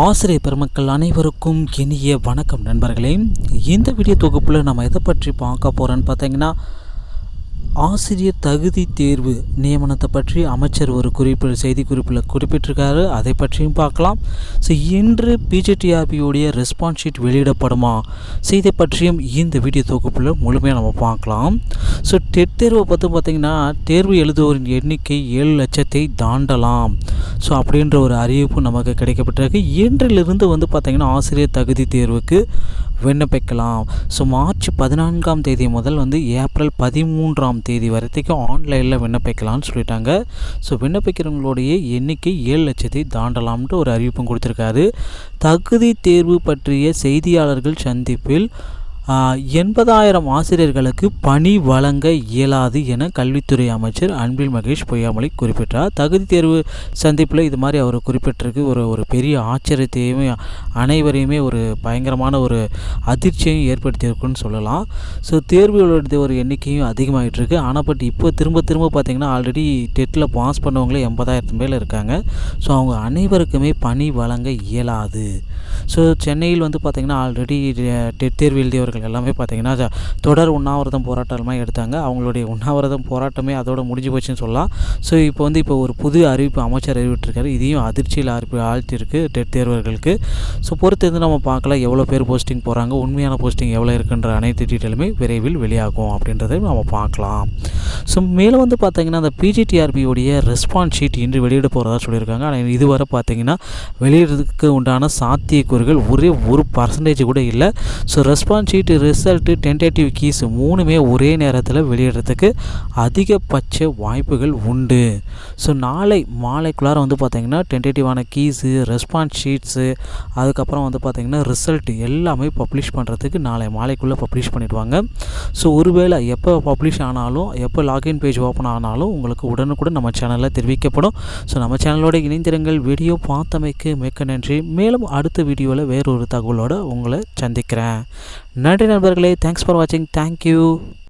ஆசிரியர் பெருமக்கள் அனைவருக்கும் இனிய வணக்கம் நண்பர்களே. இந்த வீடியோ தொகுப்பில் நம்ம எதை பற்றி பார்க்க போகிறோன்னு பார்த்தீங்கன்னா ஆசிரியர் தகுதி தேர்வு நியமனத்தை பற்றி அமைச்சர் ஒரு குறிப்பில் செய்தி குறிப்பில் குறிப்பிட்டிருக்காரு. அதை பற்றியும் பார்க்கலாம். ஸோ இன்று பிஜேடிஆர்பியோடைய ரெஸ்பான்ஸ் ஷீட் வெளியிடப்படுமா? ஸோ இதை பற்றியும் இந்த வீடியோ தொகுப்பில் முழுமையாக நம்ம பார்க்கலாம். ஸோ டெட் தேர்வை பற்றி பார்த்திங்கன்னா தேர்வு எழுதுவோரின் எண்ணிக்கை ஏழு லட்சத்தை தாண்டலாம். ஸோ அப்படின்ற ஒரு அறிவிப்பு நமக்கு கிடைக்கப்பட்டிருக்கு. இன்றிலிருந்து வந்து பார்த்திங்கன்னா ஆசிரியர் தகுதி தேர்வுக்கு விண்ணப்பிக்கலாம். ஸோ மார்ச் பதினான்காம் தேதி முதல் வந்து ஏப்ரல் பதிமூன்றாம் தேதி வரைக்கும் ஆன்லைனில் விண்ணப்பிக்கலாம்னு சொல்லிட்டாங்க. ஸோ விண்ணப்பிக்கிறவங்களுடைய எண்ணிக்கை ஏழு லட்சத்தை தாண்டலாம்னு ஒரு அறிவிப்பும் கொடுத்துருக்காரு. தகுதி தேர்வு பற்றிய செய்தியாளர்கள் சந்திப்பில் எண்பதாயிரம் ஆசிரியர்களுக்கு பணி வழங்க இயலாது என கல்வித்துறை அமைச்சர் அன்பில் மகேஷ் பொய்யாமொழி குறிப்பிட்டார். தகுதி தேர்வு சந்திப்பில் இது மாதிரி அவர் குறிப்பிட்டிருக்கு. ஒரு ஒரு பெரிய ஆச்சரியத்தையுமே அனைவரையுமே ஒரு பயங்கரமான ஒரு அதிர்ச்சியையும் ஏற்படுத்தியிருக்குன்னு சொல்லலாம். ஸோ தேர்வுகளுடைய ஒரு எண்ணிக்கையும் அதிகமாகிட்டுருக்கு ஆனால் பட் இப்போ திரும்ப திரும்ப பார்த்திங்கன்னா ஆல்ரெடி டெட்டில் பாஸ் பண்ணவங்களே எண்பதாயிரத்து மேலே இருக்காங்க. ஸோ அவங்க அனைவருக்குமே பணி வழங்க இயலாது. ஸோ சென்னையில் வந்து பார்த்திங்கன்னா ஆல்ரெடி டெட் தேர்வு எழுதியவர் அவர்கள் எல்லாமே பார்த்திங்கன்னா தொடர் உண்ணாவிரதம் போராட்டமாக எடுத்தாங்க. அவங்களுடைய உண்ணாவிரதம் போராட்டமே அதோட முடிஞ்சு போச்சுன்னு சொல்லலாம். ஸோ இப்போ வந்து இப்போ ஒரு புது அறிவிப்பு அமைச்சர் அறிவிட்டிருக்காரு. இதையும் அதிர்ச்சியில் அறிவிப்பு ஆழ்த்தியிருக்கு டெட் தேர்வர்களுக்கு. ஸோ பொறுத்து வந்து நம்ம பார்க்கலாம் எவ்வளோ பேர் போஸ்டிங் போகிறாங்க உண்மையான போஸ்டிங் எவ்வளோ இருக்குன்ற அனைத்து டீட்டெயிலுமே விரைவில் வெளியாகும் அப்படின்றத நம்ம பார்க்கலாம். ஸோ மேலும் வந்து பார்த்திங்கன்னா அந்த பிஜிடிஆர்பியோடைய ரெஸ்பான்ஸ் ஷீட் இன்று வெளியிட போகிறதா சொல்லியிருக்காங்க. ஆனால் இதுவரை பார்த்திங்கன்னா வெளியிடுறதுக்கு உண்டான சாத்தியக்கூறுகள் ஒரே ஒரு பர்சன்டேஜ் கூட இல்லை. So response sheet sheet result tentative keys மூணுமே ஒரே நேரத்தில் வெளியிடுறதுக்கு அதிகபட்ச வாய்ப்புகள் உண்டு. ஸோ நாளை மாலைக்குள்ளார வந்து பார்த்திங்கன்னா டென்டேட்டிவான கீஸு ரெஸ்பான்ஸ் ஷீட்ஸு அதுக்கப்புறம் வந்து பார்த்திங்கன்னா ரிசல்ட் எல்லாமே பப்ளிஷ் பண்ணுறதுக்கு நாளை மாலைக்குள்ளே பப்ளிஷ் பண்ணிவிடுவாங்க ஸோ ஒருவேளை எப்போ பப்ளிஷ் ஆனாலும் எப்போ லாகின் பேஜ் ஓப்பன் ஆனாலும் உங்களுக்கு உடனுக்குடன் நம்ம சேனலில் தெரிவிக்கப்படும். ஸோ நம்ம சேனலோட இணைந்திருங்கள். வீடியோ பார்த்தமைக்கு மிக்க நன்றி. மேலும் அடுத்த வீடியோவில் வேறொரு தகவலோடு உங்களை சந்திக்கிறேன். நன்றி நண்பர்களே. தேங்க்ஸ் ஃபார் வாட்சிங் தேங்க்யூ